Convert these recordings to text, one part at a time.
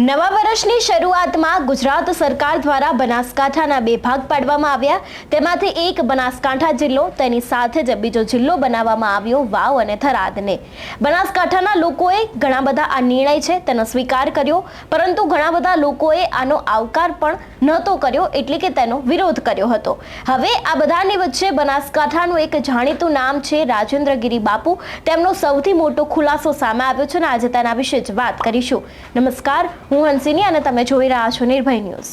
નવા વર્ષની શરૂઆતમાં ગુજરાત સરકાર દ્વારા બનાસકાંઠાના બે ભાગ પાડવામાં આવ્યા. તેમાંથી એક બનાસકાંઠા જિલ્લો, તેની સાથે જ બીજો જિલ્લો બનાવવામાં આવ્યો વાવ અને થરાદને. બનાસકાંઠાના લોકોએ ઘણા બધા આ નિર્ણય છે તેનો સ્વીકાર કર્યો, પરંતુ ઘણા બધા લોકોએ આનો આવકાર પણ નહોતો કર્યો એટલે કે તેનો વિરોધ કર્યો હતો. હવે આ બધાની વચ્ચે બનાસકાંઠાનું એક જાણીતું નામ છે રાજેન્દ્રગીરી બાપુ. તેમનો સૌથી મોટો ખુલાસો સામે આવ્યો છે અને આજે તેના વિશે જ વાત કરીશું. નમસ્કાર હું હંસિની અને તમે જોઈ રહ્યા છો નિર્ભય ન્યૂઝ.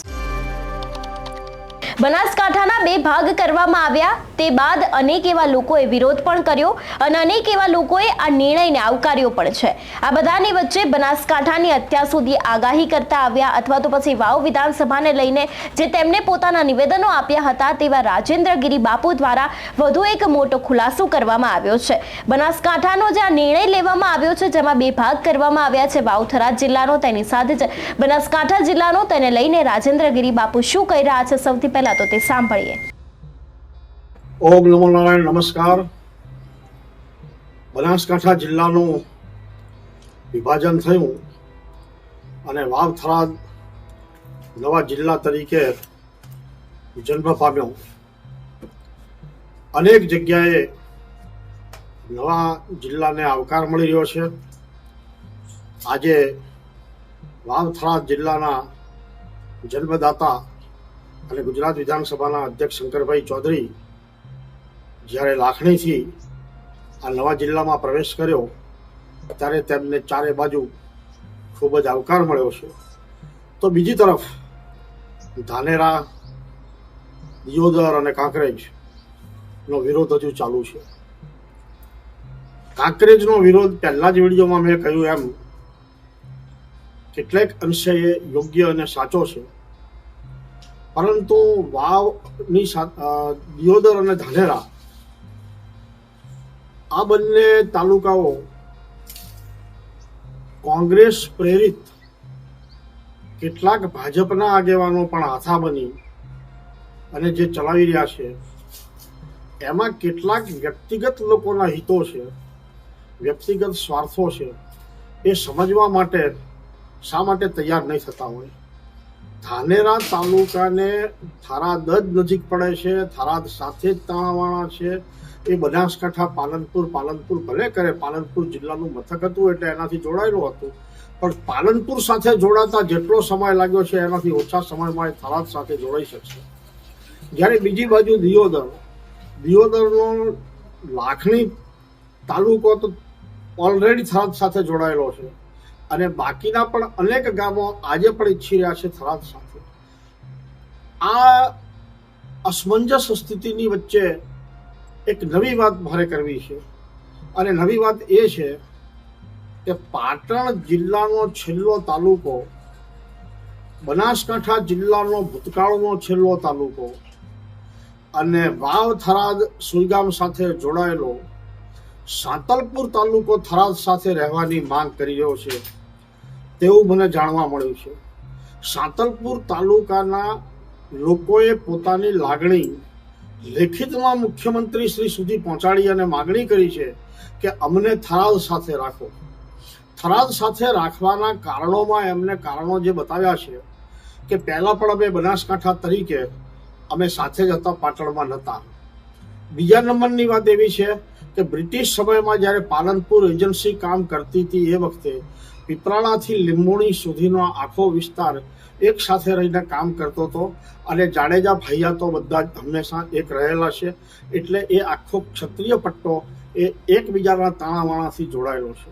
બનાસકાંઠાના બે ભાગ કરવામાં આવ્યા. તે બાદ અનેક એવા લોકોએ વિરોધ પણ કર્યો અને અનેક એવા લોકોએ આ નિર્ણયને આવકાર્યો પણ છે. આ બધાની વચ્ચે બનાસકાંઠાની અત્યાર સુધી આગાહી કરતા આવ્યા અથવા તો પછી વાવ વિધાનસભાને લઈને જે તેમને પોતાના નિવેદનો આપ્યા હતા તેવા રાજેન્દ્રગીરી બાપુ દ્વારા વધુ એક મોટો ખુલાસો કરવામાં આવ્યો છે. બનાસકાંઠાનો જે આ નિર્ણય લેવામાં આવ્યો છે, જેમાં બે ભાગ કરવામાં આવ્યા છે. વાવથરા જિલ્લાનો, તેની સાથે જ બનાસકાંઠા જિલ્લાનો, તેને લઈને રાજેન્દ્રગીરી બાપુ શું કહી રહ્યા છે, સૌથી પહેલા તો તે સાંભળીએ. ઓમ નમો નારાયણ, નમસ્કાર. બનાસકાંઠા જિલ્લાનું વિભાજન થયું અને વાવ થરાદ નવા જિલ્લા તરીકે જન્મ પામ્યો. અનેક જગ્યાએ નવા જિલ્લાને આવકાર મળી રહ્યો છે. આજે વાવ થરાદ જિલ્લાના જન્મદાતા અને ગુજરાત વિધાનસભાના અધ્યક્ષ શંકરભાઈ ચૌધરી જ્યારે લાખણીથી આ નવા જિલ્લામાં પ્રવેશ કર્યો, ત્યારે તેમને ચારે બાજુ ખૂબ જ આવકાર મળ્યો છે. તો બીજી તરફ ધાનેરા, દિયોદર અને કાંકરેજ નો વિરોધ હજુ ચાલુ છે. કાંકરેજનો વિરોધ પહેલા જ વિડીયોમાં મેં કહ્યું એમ, કેટલેક અંશે એ યોગ્ય અને સાચો છે. પરંતુ વાવની દિયોદર અને ધાનેરા આ બંને તાલુકાઓ કોંગ્રેસ પ્રેરિત કેટલાક ભાજપના આગેવાનો પણ આથા બની અને જે ચલાવી રહ્યા છે, એમાં કેટલાક વ્યક્તિગત લોકોના હિતો છે, વ્યક્તિગત સ્વાર્થો છે, એ સમજવા માટે શા માટે તૈયાર નહીં થતા હોય? ધાનેરા તાલુકાને થરાદ જ નજીક પડે છે થરાદ સાથે જ તાણાવાણા છે. એ બનાસકાંઠા પાલનપુર પાલનપુર ભલે કરે, પાલનપુર જિલ્લાનું મથક હતું એટલે એનાથી જોડાયેલું હતું. પણ પાલનપુર સાથે જોડાતા જેટલો સમય લાગ્યો છે, એનાથી ઓછા સમયમાં એ થરાદ સાથે જોડાઈ શકશે. જ્યારે બીજી બાજુ દિયોદર. દિયોદરનો લાખણી તાલુકો તો ઓલરેડી થરાદ સાથે જોડાયેલો છે. અને બાકીના પણ અનેક ગામો આજે પણ ઈચ્છી રહ્યા છે થરાદ સાથે. આ અસમંજસ સ્થિતિની વચ્ચે એક નવી વાત મારે કરવી છે. અને નવી વાત એ છે કે પાટણ જિલ્લાનો છેલ્લો તાલુકો, બનાસકાંઠા જિલ્લાનો ભૂતકાળનો છેલ્લો તાલુકો અને વાવ થરાદ સુઈગામ સાથે જોડાયેલો સાંતલપુર તાલુકો થરાદ સાથે રહેવાની માંગ કરી રહ્યો છે, તેવું મને જાણવા મળ્યું છે. સાંતલપુર તાલુકાના લોકોએ પોતાની લાગણી લેખિતમાં મુખ્યમંત્રી શ્રી સુધી પહોંચાડી અને માગણી કરી છે કે અમને થરાદ સાથે રાખો. થરાદ સાથે રાખવાના કારણોમાં એમને કારણો જે બતાવ્યા છે કે પહેલા પણ અમે બનાસકાંઠા તરીકે અમે સાથે જ હતા, પાટણમાં નહોતા. બીજા નંબરની વાત એવી છે કે બ્રિટિશ સમયમાં જ્યારે પાલનપુર એજન્સી કામ કરતી હતી એ વખતે પીપરાળાથી લીંબોણી સુધીનો આખો વિસ્તાર એક સાથે રહીને કામ કરતો હતો અને જાડેજા ભૈયા તો બધા જ હંમેશા એક રહેલા છે. એટલે એ આખો ક્ષત્રિય પટ્ટો એ એકબીજાના તાણાવાણાથી જોડાયેલો છે.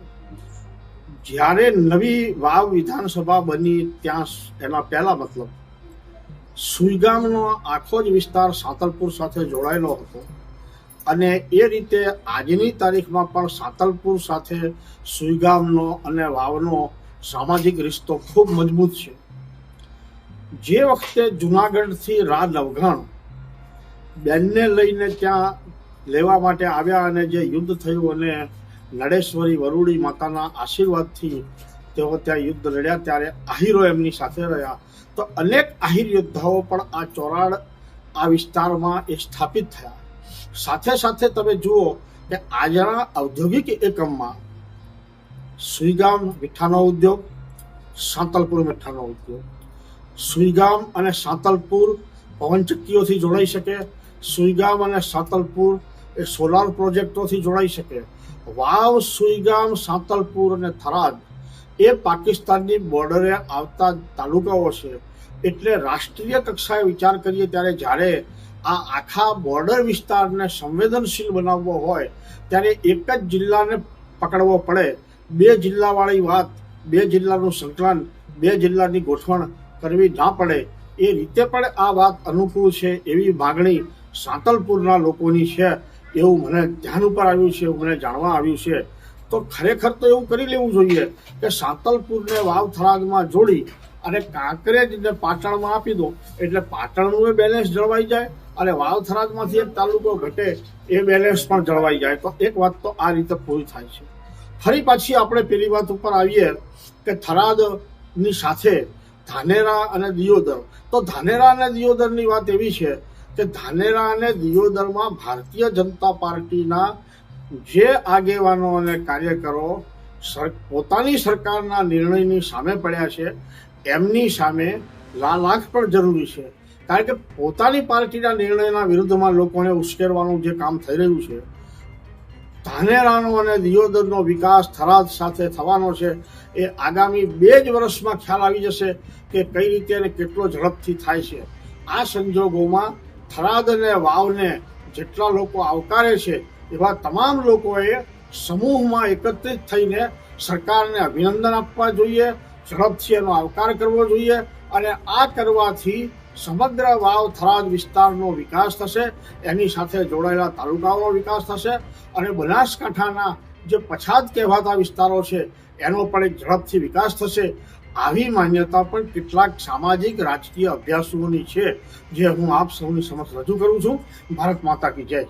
જ્યારે નવી વાવ વિધાનસભા બની ત્યાં એના પહેલા મતલબ સુઈગામનો આખો જ વિસ્તાર સાતલપુર સાથે જોડાયેલો હતો. અને એ રીતે આજની તારીખમાં પણ સાતલપુર સાથે સુઈગામનો અને વાવનો સામાજિક રિશ્તો ખૂબ મજબૂત છે. જે વખતે જુનાગઢથી રા નવઘણ બેનને લઈને ત્યાં લેવા માટે આવ્યા અને જે યુદ્ધ થયું અને નડેશ્વરી વરુડી માતાના આશીર્વાદથી તેઓ ત્યાં યુદ્ધ લડ્યા, ત્યારે આહિરો એમની સાથે રહ્યા. તો અનેક આહિર યોદ્ધાઓ પણ આ ચોરાડ, આ વિસ્તારમાં એ સ્થાપિત થયા. સાથે સાથે તમે જુઓ કે આજના ઔદ્યોગિક એકમમાં સુઈગામ મીઠાનો ઉદ્યોગ, સાંતલપુર મીઠાનો ઉદ્યોગ. સુઈગામ અને સાંતલપુર પવનચક્કીઓથી જોડાઈ શકે. સુઈગામ અને સાંતલપુર એ સોલાર પ્રોજેક્ટોથી જોડાઈ શકે. વાવ, સુઈગામ, સાંતલપુર અને થરાદ એ પાકિસ્તાનની બોર્ડરે આવતા તાલુકાઓ છે. એટલે રાષ્ટ્રીય કક્ષાએ વિચાર કરીએ ત્યારે જ્યારે આ આખા બોર્ડર વિસ્તારને સંવેદનશીલ બનાવવો હોય, ત્યારે એક જ જિલ્લાને પકડવો પડે. બે જિલ્લાવાળી વાત, બે જિલ્લાનું સંકલન, બે જિલ્લાની ગોઠવણ કરવી ના પડે. એ રીતે પણ આ વાત અનુકૂળ છે એવી માગણી સાંતલપુરના લોકોની છે એવું મને ધ્યાન ઉપર આવ્યું છે એવું મને જાણવા આવ્યું છે. તો ખરેખર તો એવું કરી લેવું જોઈએ કે સાંતલપુરને વાવ થરાદમાં જોડી અને કાંકરેજને પાટણમાં આપી દો. એટલે પાટણનું એ બેલેન્સ જળવાઈ જાય અને વાવ થરાદમાંથી એક તાલુકો ઘટે એ બેલેન્સ પણ જળવાઈ જાય. તો એક વાત તો આ રીતે પૂરી થાય છે. ફરી પાછી આપણે પેલી વાત ઉપર આવીએ કે થરાદની સાથે ધાનેરા અને દિયોદર. તો ધાનેરા અને દિયોદરની વાત એવી છે કે ધાનેરા અને દિયોદરમાં ભારતીય જનતા પાર્ટીના જે આગેવાનો અને કાર્યકરો પોતાની સરકારના નિર્ણયની સામે પડ્યા છે એમની સામે લાલાખ પણ જરૂરી છે. કારણ કે પોતાની પાર્ટીના નિર્ણયના વિરુદ્ધમાં લોકોને ઉશ્કેરવાનું જે કામ થઈ રહ્યું છે, ધાનેરાનો અને દિયોદરનો વિકાસ થરાદ સાથે થવાનો છે, એ આગામી બે જ વર્ષમાં ખ્યાલ આવી જશે કે કઈ રીતે અને કેટલો ઝડપથી થાય છે. આ સંજોગોમાં થરાદ અને વાવને જેટલા લોકો આવકારે છે, એવા તમામ લોકોએ સમૂહમાં એકત્રિત થઈને સરકારને અભિનંદન આપવા જોઈએ ઝડપથી એનો આવકાર કરવો જોઈએ અને આ કરવાથી સમગ્ર વાવ થરાદ વિસ્તારનો વિકાસ થશે, એની સાથે જોડાયેલા તાલુકાઓનો વિકાસ થશે અને બનાસકાંઠાના જે પછાત કહેવાતા વિસ્તારો છે, એનો પણ એક ઝડપથી વિકાસ થશે. આવી માન્યતા પણ કેટલાક સામાજિક, રાજકીય અભ્યાસોની છે, જે હું આપ સૌની સમક્ષ રજૂ કરું છું. ભારત માતા કી જય.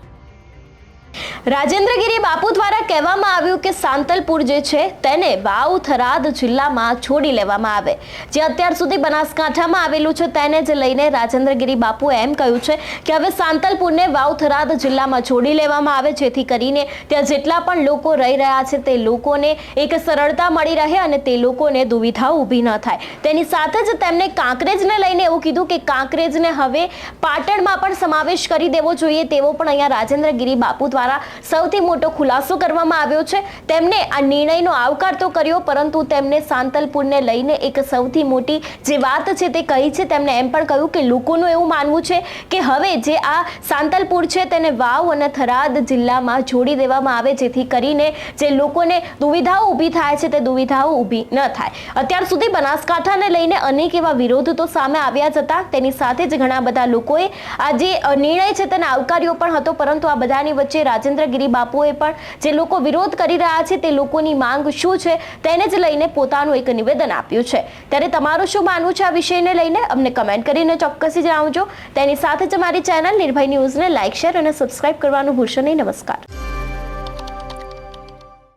રાજેન્દ્રગીરી બાપુ દ્વારા કહેવામાં આવ્યું કે સાંતલપુર જે છે, તેને વાવ થરાદ જિલ્લામાં છોડી લેવામાં આવે. જે અત્યાર સુધી બનાસકાંઠામાં આવેલું છે, તેને જ લઈને રાજેન્દ્રગીરી બાપુએ એમ કહ્યું છે કે હવે સાંતલપુરને વાવ થરાદ જિલ્લામાં છોડી લેવામાં આવે, જેથી કરીને ત્યાં જેટલા પણ લોકો રહી રહ્યા છે, તે લોકોને એક સરળતા મળી રહે અને તે લોકોને દુવિધાઓ ઊભી ન થાય. તેની સાથે જ તેમણે કાંકરેજને લઈને એવું કીધું કે કાંકરેજને હવે પાટણમાં પણ સમાવેશ કરી દેવો જોઈએ, તેવો પણ અહીંયા રાજેન્દ્રગીરી બાપુ દ્વારા સૌથી મોટો ખુલાસો કરવામાં આવ્યો છે. તેમણે આ નિર્ણયનો આવકાર તો કર્યો, પરંતુ તેમને સાંતલપુરને લઈને એક સૌથી મોટી જે વાત છે તે કહી છે, તેમણે એમ પણ કહ્યું કે લોકોનું એવું માનવું છે કે હવે જે આ સાંતલપુર છે તેને વાવ અને થરાદ જિલ્લામાં જોડી દેવામાં આવે, જેથી કરીને જે લોકોને દુવિધાઓ ઊભી થાય છે તે દુવિધાઓ ઊભી ન થાય. અત્યાર સુધી બનાસકાંઠાને લઈને અનેક એવા વિરોધ તો સામે આવ્યા જ હતા. તેની સાથે જ ઘણા બધા લોકોએ આ જે નિર્ણય છે તેને આવકાર્યો પણ હતો, પરંતુ આ બધાની વચ્ચે રાજેન્દ્રગીરી બાપુએ પણ જે લોકો વિરોધ કરી રહ્યા છે તે લોકોની માંગ શું છે તેને જ લઈને પોતાનું એક નિવેદન આપ્યું છે. ત્યારે તમારું શું માનવું છે આ વિષયને લઈને? અમને કમેન્ટ કરીને ચોક્કસથી જણાવજો. તેની સાથે જ અમારી ચેનલ નિર્ભય ન્યૂઝને લાઇક શેર અને સબસ્ક્રાઇબ કરવાનું ભૂલશો નહીં. નમસ્કાર.